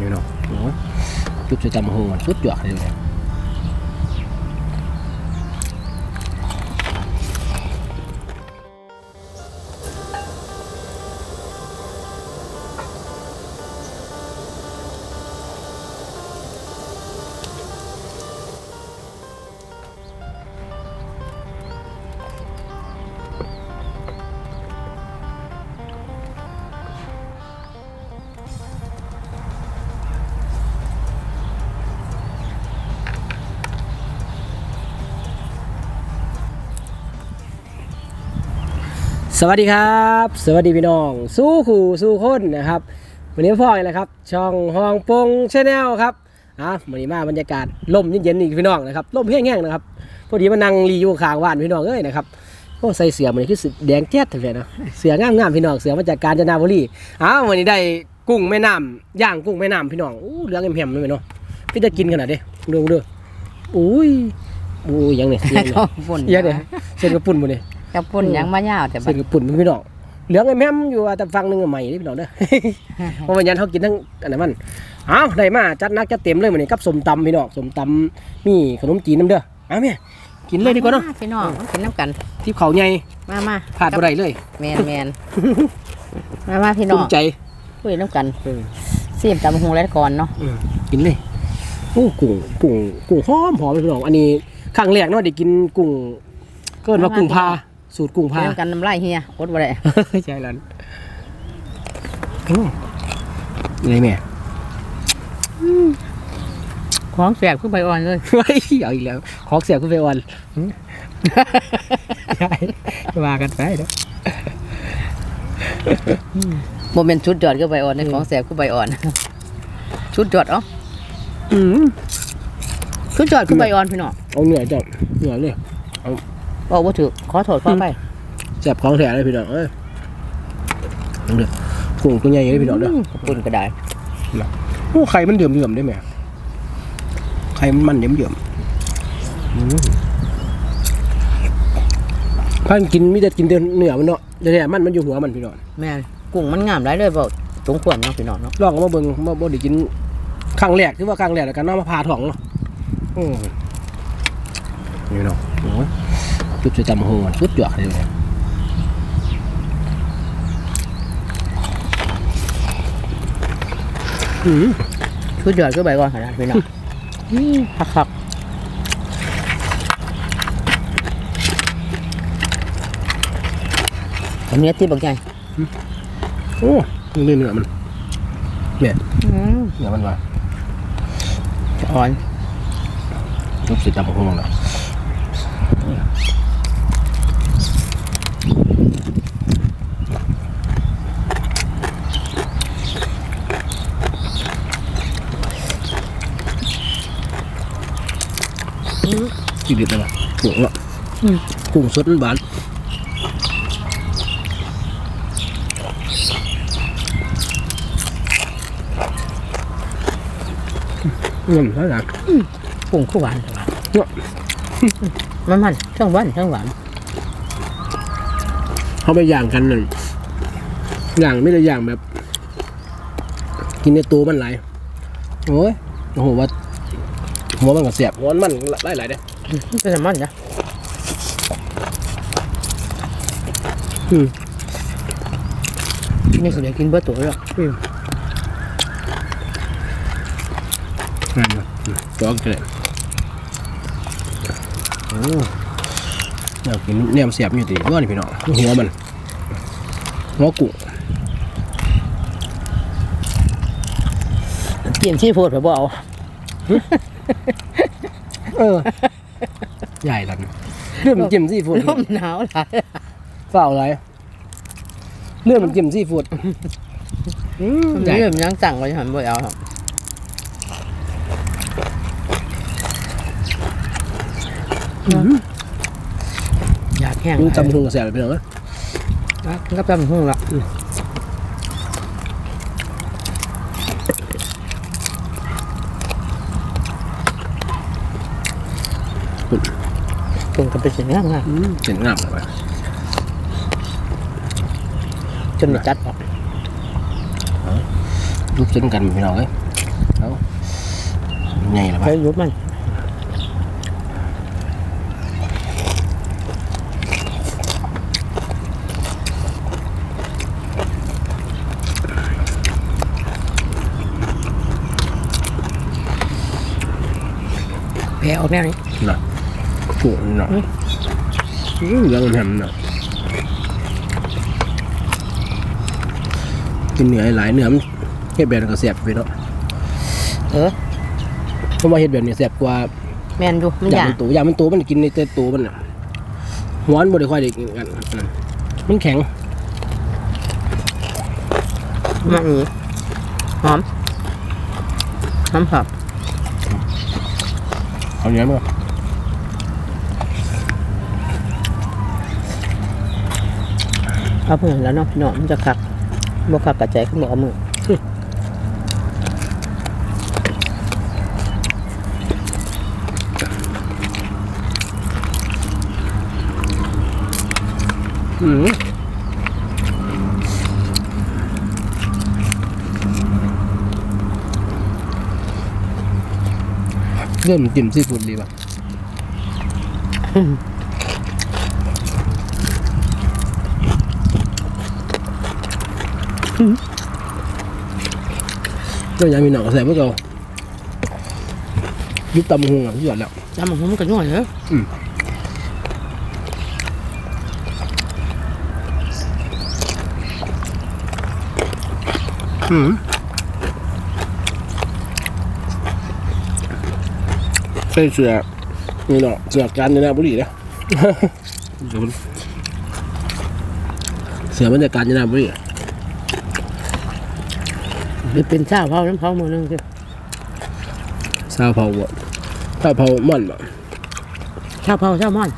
นี่เนาะโอ้ยจุบจ สุดยอดเลยเนี่ยสวัสดีครับ สวัสดีพี่น้อง สู้ขู่สู้คนนะครับวันนี้พ่ออีกแล้วครับ ช่องฮองปงชาแนลครับอะวันนี้มาบรรยากาศลมเย็นๆอีกพี่น้องนะครับลมแห้งๆนะครับพอดีมานั่งรีอยู่ข้างบ้านพี่น้องเอ้ยนะครับโอ้ใส่เสื้อมันนี่คือสีแดงแจ๊ดแท้ๆเนาะเสื้องามๆพี่น้องเสื้อมาจากกาญจนบุรีอ้าววันนี้ได้กุ้งแม่น้ำย่างกุ้งแม่น้ำพี่น้องอู้เหลืองเอ็มๆเลยเนาะพี่จะกินขนาดเด้ดูดูอุ้ยอุ้ยยังเนี่ยยังเนี่ยข้าวปุ่นยังเนี่ยเส้นกระปุ่นหมดเลย ข้าวปุ่นยังมายาวแต่บัเส้ดนกับปุ่นมันพี่น้องเหลืองไอ้แม่มอยู่แต่ฟังหนึงอะใหม่นี่พี่น้องเด้อ เพราะวันยันเขากินทั้งอันนั้นมันอ้าวได้มาจัดหนักจัดเต็มเลยวันนี้กับสมตำพี่น้องสมตำมีขนมจีนน้ำเด้อเอาแม่กินเลยดีกว่าเนาะมพี่น้องมากินน้ำกัน ที่เขาใหญ่มามาขาดบ่ได้เลยแมนแมนมามาพี่น้ภูองมิใจคุยน้ำกันเออเสียมตำหงแล้วก่อนเนาะอืมกินเลยโอ้กุ้งกุ้งกุ้งหอมหอมเลยพี่น้องอันนี้ครั้งแรกเนาะได้กินกุ้งเกินว่ากุ้งพา สูตรกุ้งกิพานน้ำกันน้ำลายเฮียอดบ่ได้ ใช่แล้วโอ้นี่แม่ของแสบขึ้นไปอ่อนเลยไว้เอาอีกแล้วขอเสียคุณไปวันใช่ว่ากันไปเนาะโมเมนชุดจอดขึ้นไปอ่อนในของแสบขึ้นไปอ่อนชุดจอดเอ้าอืมชุดจอดขึ้นไปอ่อนพี่น้องเอาเหนื่อยจังเหนื่อยเลย บอกว่าถือขอโทษขอไปเจ็บของแถเลยพี่น้องเอ้ยเอาเด้อกุ้งตัวใหญ่เลยพี่น้องเด้อขอบคุณก็ได้โอ้ไข่มันเดือมเดือมๆได้ไหมไข่มันมันเดือมเดือมๆอืมพันกินมิจะกินเดือนเนื้อมันเนาะแต่เนี่ยมันมันอยู่หัวมันพี่น้องแม่นกุ้งมันงามหลายเลยบอกสมควรเนาะพี่น้องเนาะลองเอามาเบิ่งมาบ่ได้กินครั้งแรกที่ว่าครั้งแรกแล้วกันเนาะมาพาท้องเนาะอืมนี่เนาะโอ้ย จุบจะจำหงมันสุดยอดเลยเนี่ยอืมชุดจอดขึ้นไปก่อนขนาดพี่น้องอืมคักคักอันนี้ที่บอกใหญ่โอ้เนื้อเนื้อมันเนี่ยอืมเนื้อมันว่าจะอ่อนจุบจะจำหงเนาะ จีบเลยนะกุ้งเนาะกุ้งสดมันบานอืมใช่ไหมกุ้งคู่หวานแต่ว่าเนาะมันมันเทั้งหวานเทั้งหวานเขาไปย่างกันหนึ่งย่างไม่ได้ย่างแบบ กินในตัวมันไหลโอ้ยโอ้โหว่าหัวมันก็เสียบหัวมันไหลายหลายเด้มัน เป็นมันจ้ะอืมนี่คือเดี๋ยวกินเบอร์ตัวแล้วนั่นนะอืมตัวก็เลยโอ้อยากกินแนมเสียบอยู่ตีว่านี่พี่น้องหัวมันหัวกุ้งเตรียมชีโพดไปบ่เอาเออ ใหญ่ลันเรื่องมันจิ้มซีฟู้ดลมหนาวหลายเปล่าอะไรเรื่องมันจิ้มซีฟู้ดอืมใหญ่เริ่มยังสั่งไว้หันบ่เอาครับอยากแห้งดูจำพุงกับแสบไปหน่อยนะก็จำหุ่งละ กุ้งก็เป็นสิ่งงามงามอืมเจ๋งงามเลยจนจัดออกรูปเส้นกันพี่น้องเอ้ยเอาไงล่ะไปวะยุบมันแผลออกแน่นี้ น่ะปวดน่ะอืมยังแหมน่ะกินเนื้อหลายเนื้อมันเฮ็ดแบบนั้นก็แซ่บไปเนาะเออเพราะว่าเฮ็ดแบบนี้แซ่บกว่าแม่นอยู่มันออย่างมันตัวอย่างมันตัวมันกินในแต่ตัวมันน่ะหัวมันบ่ได้ค่อยได้กินกันอันนั้นมันแข็งมันอือหอมหอมหอมเอาเนื้อมา เอาเพื่อนแล้วเนาะพี่น้องมันจะคักบ่คักกระจายขึ้นบ่เอามืออืมเริ่มจิ้มซีฟู้ดดีป่ะ เจ้ายังมีหนังกระแสเมื่อเก่ายุบตำหงอะที่หยอดแล้วจำมันมันก็ย่อยเหรออืมใส่เสือนี่เนาะเสือกันในนาบุรีนะเดี๋ยวมันเสือมันจะการในนาบุรี หรือเป็นชาเผาน้ำเผามือนึงสิซาเผาบ่ซาเผาม่อนบ่ชาเผาชามัน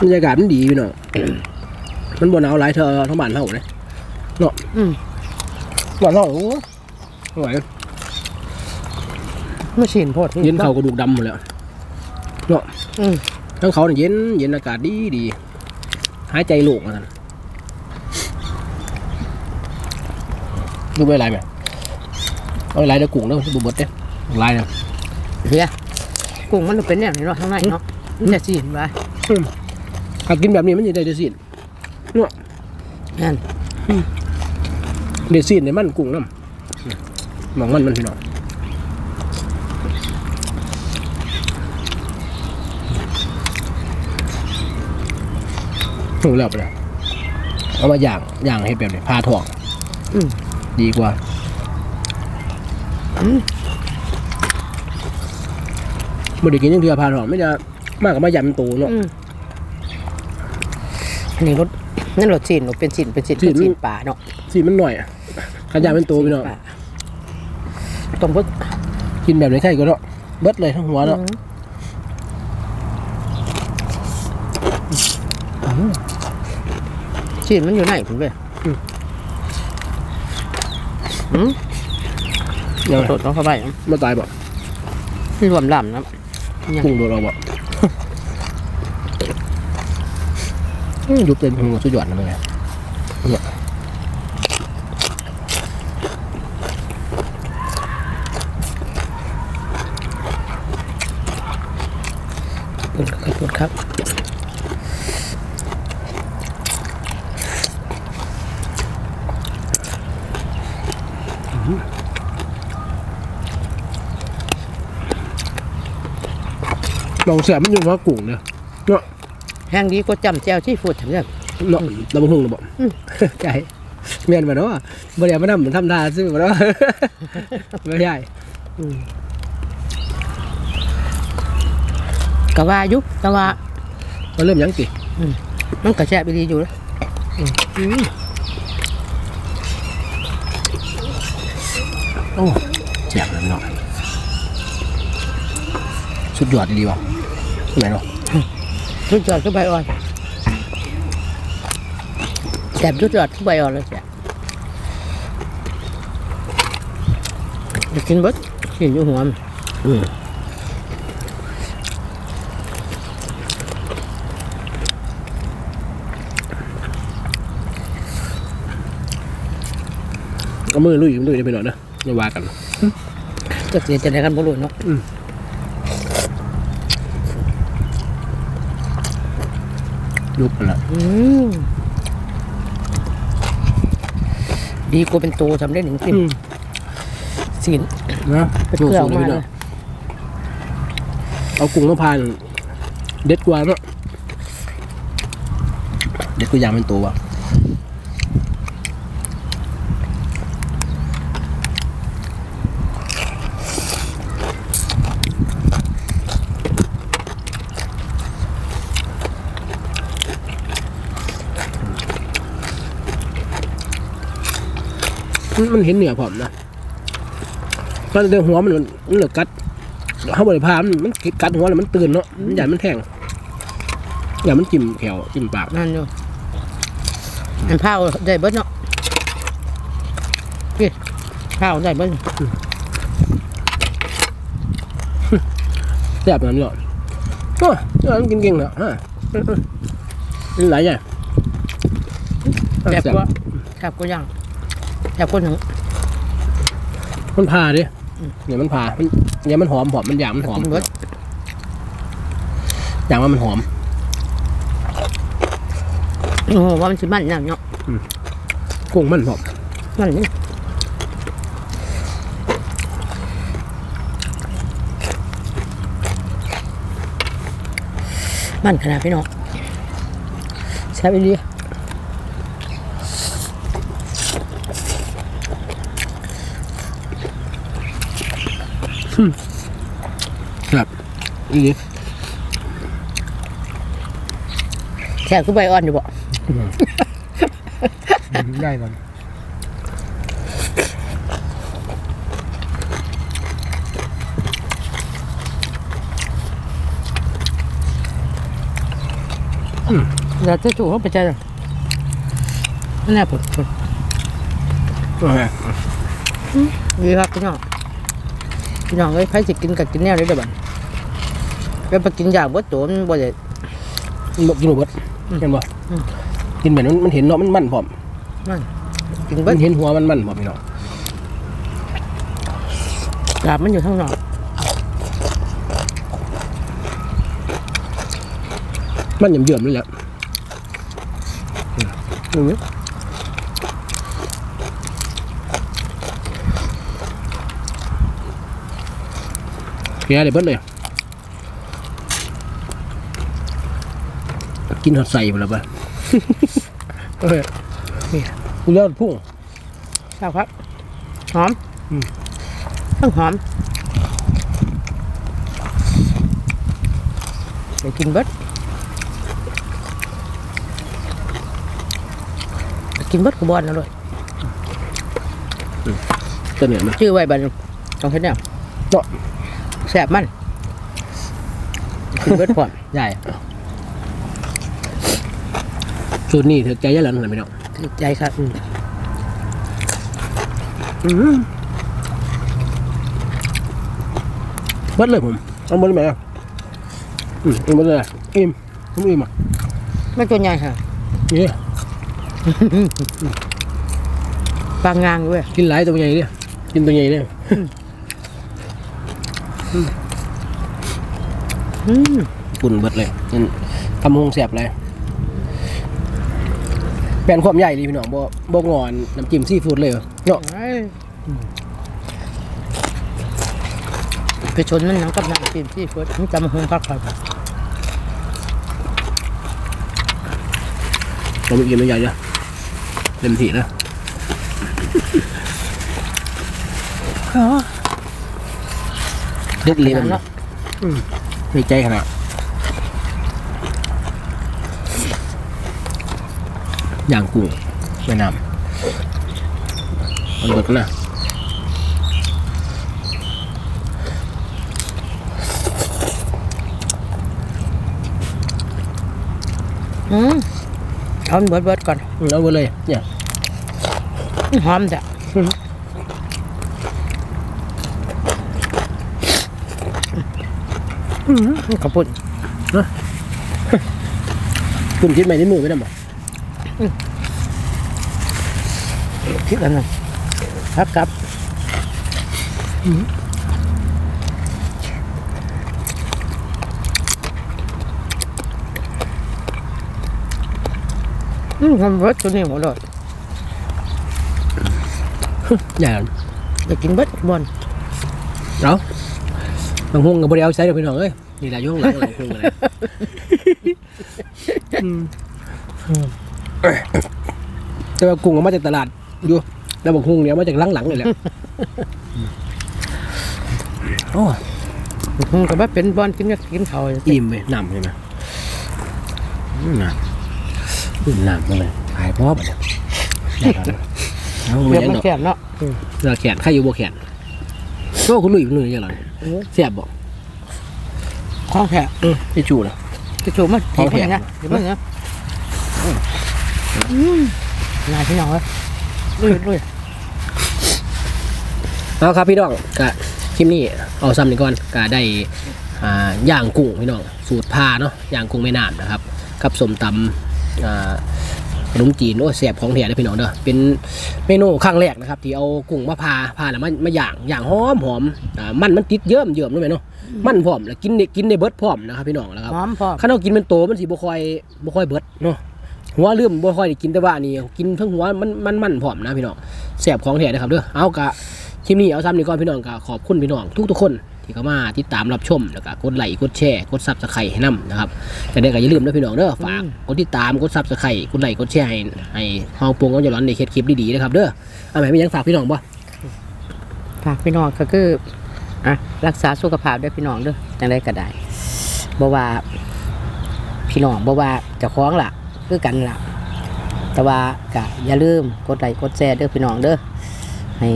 บรรยากาศมันดีพี่เนาะ มันบ่หนาวหลายเท่าทั้งบ้านเฮาเลยอืมบ้านเฮาโอ้ไม่ไหวไม่ชินโพดเย็นเขากระดูกดำหมดแล้วเนาะอืมทั้งเขาเนี่ยเย็นเย็นอากาศดีดีหายใจโล่งกัน ดูไปไรไหมเอาไรเดี๋ยวกุ้งเด้อดูบดเด้อไรเนาะเฮียกุ้งมันเป็นอย่างนี้เนาะข้างในเนาะมันจะชินไว้ถ้ากินแบบนี้มันจะได้เดซินนั่นเดซินในมันกุ้งน้ำหมองมันมันพี่น้องถูกแล้วไปแล้วเอามาย่างย่างให้แบบนี้พาถ่วงอืม ดีกว่าอืมบ่ได้กินยังเทือพาถ่วงไม่จะมากกับมายำเป็นตัวเนาะอืมอันนี้รสนั่นรสชินเป็นชินเป็นชินชิเป็นนชินป่าเนาะสีมันหน่อยอะขันยำเป็นตัวพี่น้องป่าต้องเพิ่งกินแบบนี้ใช่ก็เนาะเบิดเลยทั้งหัวเนาะชินมันอยู่ไหนคุณเว้ย อืมยังไงโดดเข้าไปอะมาตายบ่รวมลำนะกุ้งโดนเราบ่อืมยุบเต็มหัวสุดยอดนะมึงไงเนี่ยปวดครับปวดครับ ลองเสียบมันอยู่ว่ากุ้งเนี่ยเนาะแห้งดีก็จำแจวที่ฟูดทั้งเรื่องเนาะเราบ่หุ่งเราบ่อืมไก่เมียนมาเนาะบ่ได้มานํมันทำท่าซื้อมาเนาะไม่ใช่กะว่าอยุกะว่ามันเริ่มยังติมันกระแชะไปดีอยู่แล้วโอ้แซ่บเลยพี่น้อง สุดยอดดีว่ะไหนเนาะชุดยอดก็ใบอ่อนแสบชุดยอดก็ใบอ่อนเลยแสบอยากกินเบดกินอยู่หัวมันอืมก็มือลุยลุยได้ไปหน่อยนะอย่าว่ากันจะเสียจะได้กันบ่รู้เนาะ ยุบกันละอืมดีกว่าเป็นตัวทำได้หนึ่งกินอืมสิน นะไปเกลือสู้ๆมาพี่เลน้อยงเอากุ้งมาพานเด็ดกว่าเนาะเด็ดกว่าอย่างเป็นตัวว่ะ มันมันเห็นเหนือผมนะตอนเดินหัวมันมันมันเหลือกัดเขาบริพามันมันกัดหัวแล้วมันตื่นเนาะมันใหญ่มันแทงอย่ามันจิ้มแขวจิ้มปากนั่นอยู่อันเผาได้เบิดเนาะพี่เผาได้เบิดแซ่บนั่นเนาะโอ้ยมันกินเก่งเนาะฮะมันหลายอย่างแบบว่าแบบก็ยัง แบบคนหนึ่ง มันพาดิเนี่ยมันพามันเนี่ยมันหอมหอมมันอย่างมันหอมกินเบิดอย่างว่ามันหอม โอ้โหว่ามันสิมันอย่างเนาะกุ้งมันหอมมันนี่มันขนาดพี่น้องแซ่บอีหลี ครับ อีกแซ่บคือใบอ่อนอยู่บ่ได้ก่อนเดี๋ยวจะถูกเขาไปใจเลยนั่นแหละผมโอเคดีครับพี่น้องพี่น้องเอ้ยใครสิกินกับกินแนวนี้เด้อบัด แล้วไปกินอย่างบ่ตัวมันบ่ได้มันกินหมดเห็นบ่กินแบบมันมันเห็นเนาะมันมันหอมมันกินมัเบิดนเห็นหัวมันมันหอมพี่น้องกาบมันอยู่ข้างนอกมันหย่ำเยื่อมๆเลยแหละอืมอืมแกเลยเบิดเลย กินหอดใส่หมดแล้วปะโอเคนี่กูเลือดพุ่งชอบครับหอมอืมต้องหอมไปกินเบิดไปกินเบิดกูบอลนะเลยตัวเนี่ยนะชื่อไว้บัดนต้องเฮ็ดแนวเนาะแซ่บมันกินเบิดพร้อมใหญ่ สูตรนี้ถือใจยะหลันหน่อยพี่น้องถูกใจครับเบิดเลยผมเอาเบิดเลยไหมอะอืมเอาเบิดเลยอิ่มผมอิ่มอะไม่ตัวใหญ่ค่ะนี่ปลางงางด้วยกินหลายตัวใหญ่เนี่ยกินตัวใหญ่เนี่ยอืม ปุ่นเบิดเลยนี่ทำหงแสบเลย แปลนความใหญ่ดีพี่น้องบ่บ่งอนน้ำจิ้มซีฟู้ดเลยเนาะไปชนมันหนังกับหนังกินที่เฟิร์สมันจะมาหงพักผ่อนเราไม่กินตัวใหญ่จ้ะเต็มที่นะเด็ดเลยมันเนาะในใจขนาด อย่างกุ้งแม่น้ำมันเบิดนะอืมเอาเบิดเบิดๆก่อนอืมเอาไปเลยเนี่ยหอมจ้ะกระปุนคุณคิดใหม่ในมือไม่ได้หรอ คิดกันนะครับครับอืมทำเบิร์ดตัวนี้หมดเลยอย่าจะกิน เบิร์ดบอลเอาบางฮุงกับบริเอาใช้เดี๋ยวพี่น้องเอ้ยนี่แหละอยุ่ข้างหลังเลยฮุงอะไรอืมแต่ว่ากุ้งเอามาจากตลาดอยู่แล้วบางฮุงเนี่ยเอามาจากหลังๆเลยแหละโอ้ยอืมก็ว่าเป็นบอลกินก็กินเขาวอิ่มไปน้ำใช่ไหมอืมน้ำอืมน้ำเลยหายพอบเนี่ยได้ครับแล้วเรียบมันยังมันดอกแคบเนาะเสือแขนใครอยู่บ่แขนโอ้คุณลุยคุณลุยยังไงเสียบบอกของแท้อืมไอจูนะจะชูมันของแท้เดี๋ยวนะเดี๋ยวมันนะอืม นายพี่น้องเอ้ยลุยลุยเอาครับพี่น้องกะคลิปนี้เอาซ้ำนี่ก่อนกะได้อ่าย่างกุ้งพี่น้องสูตรพาเนาะย่างกุ้งแม่น้ำนะครับกับสมตำอ่าขนมจีนโอ้แสบของแท้เลยพี่น้องเด้อเป็นเมนูครั้งแรกนะครับ ที่เอากุ้งมาพาพาแล้วมามาย่างย่างหอมหอมอ่ามันมันติดเยิ้มเยิ้มด้วยไหมเนาะมันพร้อมแล้วกินได้กินได้เบิดพร้อมนะครับพี่น้องนะครับหอมพอข้าวกินเป็นโตมันสิบ่ค่อยบ่ค่อยเบิดเนาะ หัวลืมบ่ค่อยได้กินแต่ว่านี่กินทั้งหัวมันมันมันพร้อมนะพี่น้องแซ่บของแท้นะครับเด้อเอากะคลิปนี้เอาซ้ำนี่ก่อนพี่น้องกะขอบคุณพี่น้องทุกๆคนที่เข้ามาติดตามรับชมแล้วก็กดไลค์กดแชร์กดซับสไครต์ให้นํนะครับแต่เนี่ยก็อย่าลืมนะพี่น้องเด้อฝากกดติดตามกดซับสไครต์กดไลค์กดแชร์ให้ให้ฮองปงก็จะร้อนในเฮ็ดคลิปดีๆนะครับเด้อเอาไหมมีหยังฝากพี่น้องบ่ฝากพี่น้องก็คืออะรักษาสุขภาพด้วยพี่น้องเด้อจังได้ก็ได้บ่ว่าพี่น้องบ่ว่าจะคล้องล่ะ คือกันล่ะ แต่ว่าก็อย่าลืมกดไลค์กดแชร์เด้อพี่น้องเด้อให้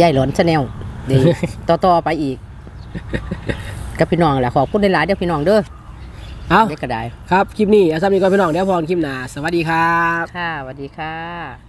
ย่ายหลอนชาแนลดีต่อๆไปอีกกับพี่น้องแหละขอบคุณหลายๆเด้อพี่น้องเด้อเอาได้ก็ได้ครับ คลิปนี้เอาซ้ำนี่ก่อนพี่น้องเดี๋ยวพอกันคลิปหน้าสวัสดีครับ ค่ะสวัสดีค่ะ